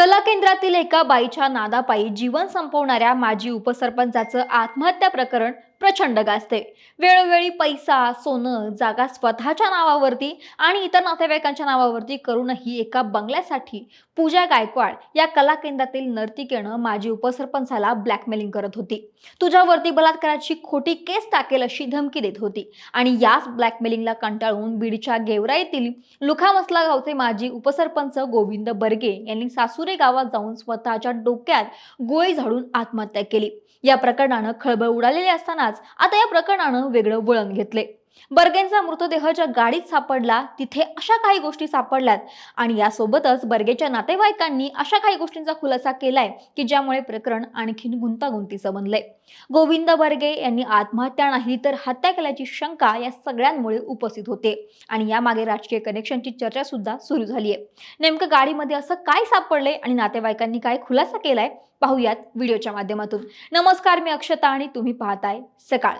कला केंद्रातील एका बाईच्या नादापायी जीवन संपवणाऱ्या माजी उपसरपंचाचं आत्महत्या प्रकरण प्रचंड गाजते. वेळोवेळी पैसा सोनं जागा स्वतःच्या नावावरती आणि इतर नातेवाईकांच्या नावावरती करूनही एका बंगल्यासाठी पूजा गायकवाड या कला केंद्रातील नर्तिकेनं माजी उपसरपंचाला ब्लॅकमेलिंग करत होती. तुझ्यावरती बलात्काराची खोटी केस टाकेल अशी धमकी देत होती आणि याच ब्लॅकमेलिंगला कंटाळून बीडच्या गेवरा येथील लुखामसला गावचे माजी उपसरपंच गोविंद बर्गे यांनी सासुरे गावात जाऊन स्वतःच्या डोक्यात गोळी झाडून आत्महत्या केली. या प्रकरणानं खळबळ उडालेली असताना असतानाच आता या प्रकरणानं वेगळं वळण घेतले बर्गेंचा मृतदेह ज्या गाडीत सापडला तिथे अशा काही गोष्टी सापडल्यात. आणि यासोबतच बर्गेच्या नातेवाईकांनी अशा काही गोष्टींचा खुलासा केलाय की ज्यामुळे प्रकरण आणखीन गुंतागुंतीचं बनलंय. गोविंद बर्गे यांनी आत्महत्या नाही तर हत्या केल्याची शंका या सगळ्यांमुळे उपस्थित होते. आणि यामागे राजकीय कनेक्शनची चर्चा सुद्धा सुरू झाली आहे नेमकं गाडीमध्ये असं काय सापडलंय आणि नातेवाईकांनी काय खुलासा केलाय पाहूयात व्हिडिओच्या माध्यमातून. नमस्कार मी अक्षता आणि तुम्ही पाहताय सकाळ.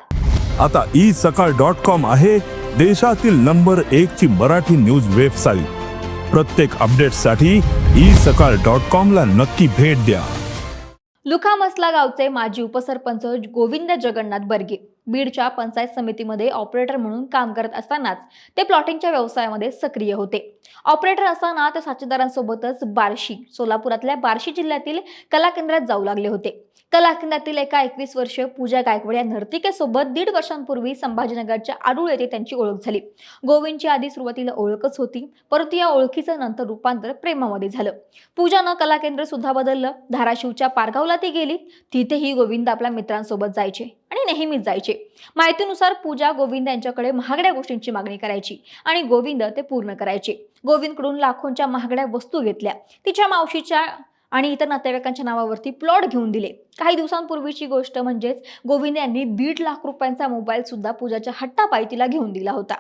आता ई सकाळ डॉट कॉम आहे देशातील नंबर एक ची मराठी न्यूज वेबसाईट. प्रत्येक अपडेटसाठी ई सकाळ डॉट कॉम ला नक्की भेट द्या. लुखामसला गावचे माजी उपसरपंच गोविंद जगन्नाथ बर्गे बीडच्या पंचायत समितीमध्ये ऑपरेटर म्हणून काम करत असतानाच ते प्लॉटिंगच्या व्यवसायामध्ये सक्रिय होते. ऑपरेटर असताना ते साक्षीदारांसोबतच बार्शी सोलापुरातल्या बार्शी जिल्ह्यातील कला केंद्रात जाऊ लागले होते. कला एका एकवीस वर्षीय पूजा गायकवाड या नर्तिकेसोबत दीड वर्षांपूर्वी संभाजीनगरच्या आडूळ येथे त्यांची ओळख झाली. गोविंदची आधी सुरुवातीला ओळखच होती परंतु या ओळखीचं नंतर रूपांतर प्रेमामध्ये झालं. पूजानं कला केंद्र सुद्धा बदललं धाराशिवच्या पारगावला ती गेली तिथेही गोविंद आपल्या मित्रांसोबत जायचे आणि नेहमीच जायचे. माहितीनुसार पूजा गोविंद यांच्याकडे महागड्या गोष्टींची मागणी करायची आणि गोविंद ते पूर्ण करायचे. गोविंदकडून लाखोंच्या महागड्या वस्तू घेतल्या. तिच्या मावशीच्या आणि इतर नातेवाईकांच्या नावावरती प्लॉट घेऊन दिले. काही दिवसांपूर्वीची गोष्ट म्हणजेच गोविंद यांनी दीड लाख रुपयांचा मोबाईल सुद्धा पूजाच्या हट्टापायी तिला घेऊन दिला होता.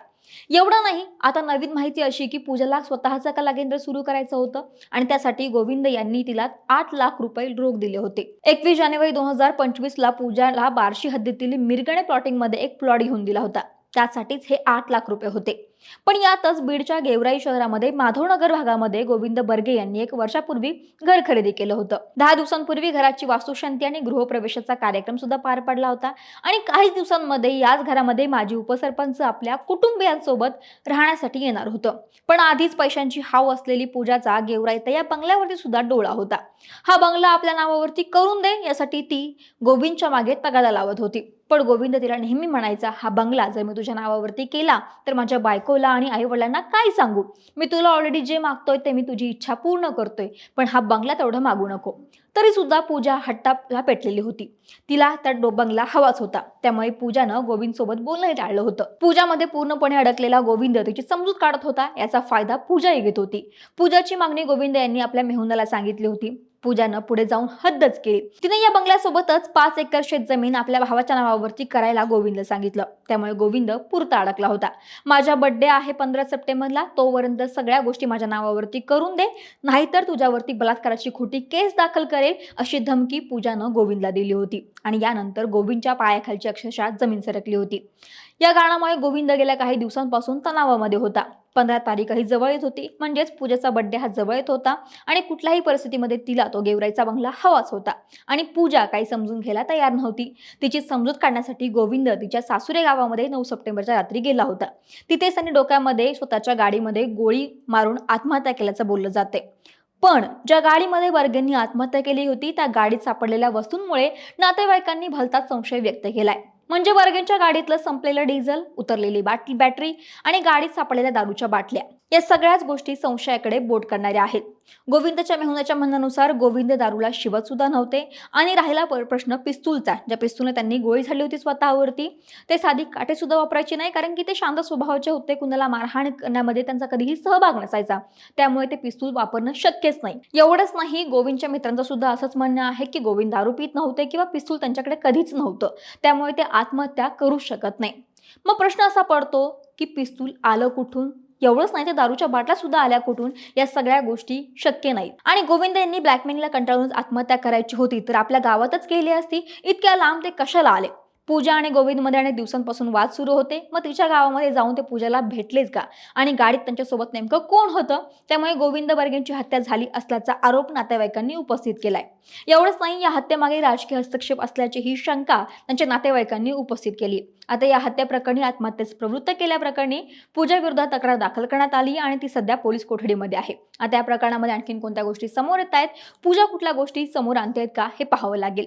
एवढं नाही आता नवीन माहिती अशी की पूजाला स्वतःचं कला केंद्र सुरू करायचं होतं? आणि त्यासाठी गोविंद यांनी तिला आठ लाख रुपये रोख दिले होते. एकवीस जानेवारी दोन हजार पंचवीस ला पूजाला बार्शी हद्दीतील मिरगणे प्लॉटिंगमध्ये एक प्लॉट घेऊन दिला होता. त्यासाठीच हे आठ लाख रुपये होते. पण यातच बीडच्या गेवराई शहरामध्ये माधवनगर भागामध्ये गोविंद बर्गे यांनी एक वर्षापूर्वी घर खरेदी केलं होतं. दहा दिवसांपूर्वी घराची वास्तुशांती आणि गृहप्रवेशाचा कार्यक्रम सुद्धा पार पडला होता. आणि काहीच दिवसांमध्ये याच घरामध्ये माजी उपसरपंच आपल्या कुटुंबियांसोबत राहण्यासाठी येणार होतं. पण आधीच पैशांची हाव असलेली पूजाचा गेवराईत या बंगल्यावरती सुद्धा डोळा होता. हा बंगला आपल्या नावावरती करून दे यासाठी ती गोविंदच्या मागे तगादा लावत होती. पण गोविंद तिला नेहमी म्हणायचा हा बंगला जर मी तुझ्या नावावरती केला तर माझ्या बायको दाखवला आणि आईवडिलांना काय सांगू? मी तुला ऑलरेडी जे मागतोय ते मी तुझी इच्छा पूर्ण करतोय पण हा बंगला तेवढं मागू नको. तरी सुद्धा पूजा हट्टाला पेटलेली होती. तिला त्या बंगला हवाच होता. त्यामुळे पूजानं गोविंद सोबत बोलणंही टाळलं होतं. पूजामध्ये पूर्णपणे अडकलेला गोविंद तिची समजूत काढत होता याचा फायदा पूजाही घेत होती. पूजाची मागणी गोविंद यांनी आपल्या मेहुनाला सांगितली होती. पूजानं पुढे जाऊन हद्दच केली. तिने या बंगल्यासोबतच पाच एकर शेत जमीन आपल्या भावाच्या नावावरती करायला गोविंद सांगितलं. त्यामुळे गोविंद पुरता अडकला होता. माझा बर्थडे आहे पंधरा सप्टेंबरला. तोपर्यंत सगळ्या गोष्टी माझ्या नावावरती करून दे. नाहीतर तुझ्यावरती बलात्काराची खोटी केस दाखल करेल अशी धमकी पूजानं गोविंदला दिली होती. आणि यानंतर गोविंदच्या पायाखालची अक्षरशः जमीन सरकली होती. या कारणामुळे गोविंद गेल्या काही दिवसांपासून तणावामध्ये होता. पंधरा तारीखही जवळ येत होती. म्हणजेच पूजेचा बड्डे हा जवळ येत होता आणि कुठल्याही परिस्थितीमध्ये तिला तो गेवराईचा बंगला हवाच होता. आणि पूजा काही समजून घ्यायला तयार नव्हती. तिची समजूत काढण्यासाठी गोविंद तिच्या सासुरे गावामध्ये नऊ सप्टेंबरच्या रात्री गेला होता. तिथेच त्यांनी डोक्यामध्ये स्वतःच्या गाडीमध्ये गोळी मारून आत्महत्या केल्याचं बोललं जाते पण ज्या गाडीमध्ये वर्गेंनी आत्महत्या केली होती त्या गाडीत सापडलेल्या वस्तूंमुळे नातेवाईकांनी भलताच संशय व्यक्त केलाय. म्हणजे वर्गेंच्या गाडीतलं संपलेलं डिझेल उतरलेली बाटली बॅटरी आणि गाडीत सापडलेल्या दारूच्या बाटल्या. या सगळ्याच गोष्टी संशयाकडे बोट करणाऱ्या आहेत. गोविंदच्या मेहुण्याच्या म्हणण्यानुसार गोविंद दारूला शिवत सुद्धा नव्हते आणि राहिला प्रश्न पिस्तूलचा ज्या पिस्तूलने त्यांनी गोळी झाडली होती स्वतःवरती. ते साधी काटे सुद्धा वापरायचे नाही कारण की ते शांत स्वभावाचे होते कुणाला मारहाण करण्यामध्ये त्यांचा कधीही सहभाग नसायचा. त्यामुळे ते पिस्तूल वापरणं शक्यच नाही. एवढंच नाही गोविंदच्या मित्रांचं सुद्धा असंच म्हणणं आहे की गोविंद दारू पित नव्हते किंवा पिस्तूल त्यांच्याकडे कधीच नव्हतं. त्यामुळे ते आत्महत्या करू शकत नाही. मग प्रश्न असा पडतो की पिस्तूल आलं कुठून? एवढंच नाही तर दारूच्या बाटल्या सुद्धा आल्या कुठून? या सगळ्या गोष्टी शक्य नाहीत. आणि गोविंद यांनी ब्लॅकमेनला कंटाळून आत्महत्या करायची होती. तर आपल्या गावातच केली असती. इतक्या लांब ते कशाला आले? पूजा आणि गोविंदमध्ये अनेक दिवसांपासून वाद सुरू होते. मग तिच्या गावामध्ये जाऊन ते पूजाला भेटलेच का? आणि गाडीत त्यांच्यासोबत नेमकं कोण होतं? त्यामुळे गोविंद बर्गेंची हत्या झाली असल्याचा आरोप नातेवाईकांनी उपस्थित केलाय. एवढंच नाही या हत्येमागे राजकीय हस्तक्षेप असल्याची ही शंका त्यांच्या नातेवाईकांनी उपस्थित केली. आता या हत्या प्रकरणी आत्महत्येस प्रवृत्त केल्याप्रकरणी पूजा विरोधात तक्रार दाखल करण्यात आली आणि ती सध्या पोलीस कोठडीमध्ये आहे. आता या प्रकरणामध्ये आणखीन कोणत्या गोष्टी समोर येत आहेत पूजा कुठल्या गोष्टी समोर आणतायत का? हे पाहावं लागेल.